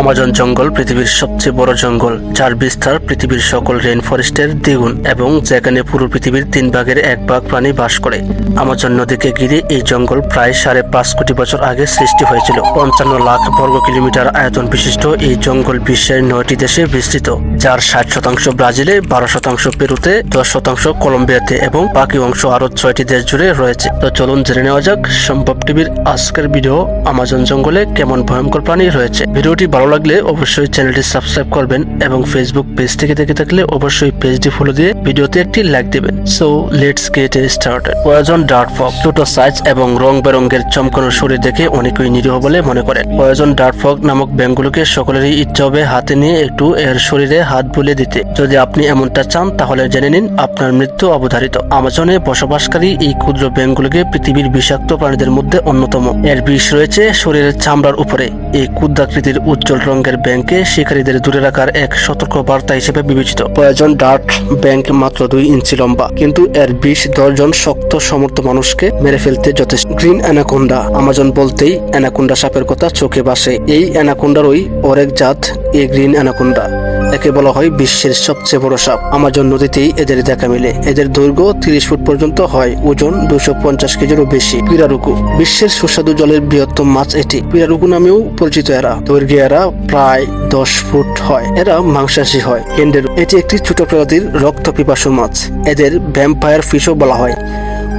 Amazon জঙ্গল পৃথিবীর সবচেয়ে বড় জঙ্গল, যার বিস্তার পৃথিবীর সকল রেন ফরেস্টের দ্বিগুণ এবং যেখানে পুরো পৃথিবীর তিন ভাগের এক ভাগ প্রাণী বাস করে। আমাজন নদীকে ঘিরে এই জঙ্গল প্রায় সাড়ে পাঁচ কোটি বছর আগে সৃষ্টি হয়েছিল। পঞ্চান্ন লাখ বর্গ কিলোমিটার আয়তন বিশিষ্ট এই জঙ্গল বিশ্বের নয়টি দেশে বিস্তৃত, যার ষাট শতাংশ ব্রাজিলে, বারো শতাংশ পেরুতে, দশ শতাংশ কলম্বিয়াতে এবং বাকি অংশ আরও ছয়টি দেশ জুড়ে রয়েছে। তো চলুন জেনে নেওয়া যাক সম্ভব টিভির আজকের ভিডিও আমাজন জঙ্গলে কেমন ভয়ঙ্কর প্রাণী রয়েছে। ভিডিওটি ভালো লাগলে অবশ্যই চ্যানেলটি সাবস্ক্রাইব করবেন এবং ফেসবুক পেজ থেকে দেখে থাকলে অবশ্যই পেজটি ফলো দিয়ে ভিডিওতে একটি লাইক দেবেন। সো লেটস গেট স্টার্টেড প্রয়োজন ডার্ট ফক ছোট সাইজ এবং রং বেরঙের চমকানো শরীর দেখে অনেকেই নিরীহ বলে মনে করেন। প্রয়োজন ডার্ট ফক নামক ব্যাঙগুলোকে সকলেরই ইচ্ছা হবে হাতে নিয়ে একটু এর শরীরে হাত বুলিয়ে দিতে। যদি আপনি এমনটা চান, তাহলে জেনে নিন আপনার মৃত্যু অবধারিত। আমাজনে বসবাসকারী এই ক্ষুদ্র ব্যাঙগুলোকে পৃথিবীর বিষাক্ত প্রাণীদের মধ্যে অন্যতম। এর বিষ রয়েছে শরীরের চামড়ার উপরে। এই ক্ষুদ্রাকৃতির উজ্জ্বল রঙের ব্যাংকে শিকারীদের দূরে রাখার এক সতর্ক বার্তা হিসেবে বিবেচিত। প্রয়োজন ডার্ট ব্যাংক মাত্র দুই ইঞ্চি লম্বা। কিন্তু এর বিষ দশজন শক্ত, সমর্থ মানুষকে মেরে ফেলতে যথেষ্ট। Green anaconda. আমাজন বলতেই অ্যানাকোন্ডা সাপের কথা চোখে বাসে। এই অ্যানাকোন্ডারই অরেক জাত এ গ্রিন অ্যানাকোন্ডা। একে বলা হয় বিশ্বের সবচেয়ে বড় সাপ। আমাজন নদীতেই এদের দেখা মিলে। এদের দৈর্ঘ্য তিরিশ ফুট পর্যন্ত হয়, ওজন দুশো পঞ্চাশ কেজিরও বেশি। পিরারুকু বিশ্বের সুস্বাদু জলের বৃহত্তম মাছ এটি। পিরারুকু নামেও পরিচিত এরা। দৈর্ঘ্যে এরা প্রায় দশ ফুট হয়। এরা মাংসাশী হয়। কেন্ডের এটি একটি ছোট প্রজাতির রক্ত পিপাসু মাছ। এদের ভ্যাম্পায়ার ফিশও বলা হয়।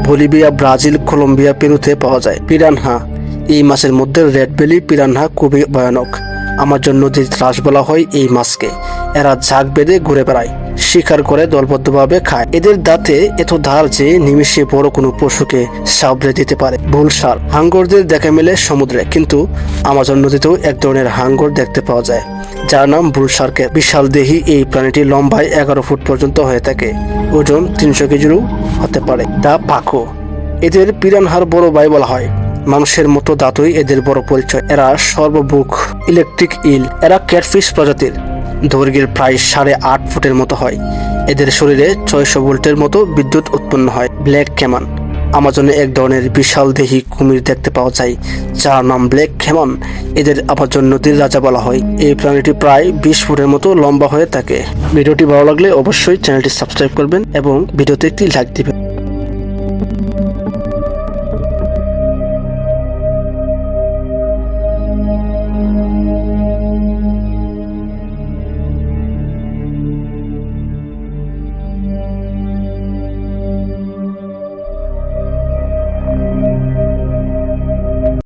বলিভিয়া, ব্রাজিল, কলম্বিয়া, পেরুতে পাওয়া যায়। পিরানহা। এই মাছের মধ্যে রেড বেলি, পিরানহা খুবই ভয়ানক। আমাজন নদীর ত্রাস বলা হয় এই মাছকে। এরা ঝাঁক বেঁধে ঘুরে বেড়ায়, শিকার করে দলবদ্ধভাবে খায়। এদের দাঁতে এত ধার যে নিমিষে বড় কোনো পশুকে সাবড়ে দিতে পারে। ভুল সার, হাঙ্গরদের দেখা মেলে সমুদ্রে, কিন্তু আমাজন নদীতেও এক ধরনের হাঙ্গর দেখতে পাওয়া যায়, যার নাম শার্কের বিশাল দেহি এই প্রাণীটি লম্বায় এগারো ফুট পর্যন্ত হয়ে থাকে। ওজন তিনশো কেজিরও হতে পারে। দা পাখো। এদের পিরানহার বড় ভাই বলা হয়। মানুষের মতো দাঁতই এদের বড় পরিচয়। এরা সর্ববুক ইলেকট্রিক ইল এরা ক্যাটফিশ প্রজাতির। দৈর্ঘ্যের প্রায় সাড়ে আট ফুটের মতো হয়। এদের শরীরে ছয়শো ভোল্টের মতো বিদ্যুৎ উৎপন্ন হয়। ব্ল্যাক ক্যামান, আমাজনে এক ধরনের বিশাল দেহি কুমির দেখতে পাওয়া যায়, যার নাম ব্ল্যাক ক্যামন। এদের আমাজন নদীর রাজা বলা হয়। এই প্রাণীটি প্রায় বিশ ফুটের মতো লম্বা হয়ে থাকে। ভিডিওটি ভালো লাগলে অবশ্যই চ্যানেলটি সাবস্ক্রাইব করবেন এবং ভিডিওতে একটি লাইক দিবেন।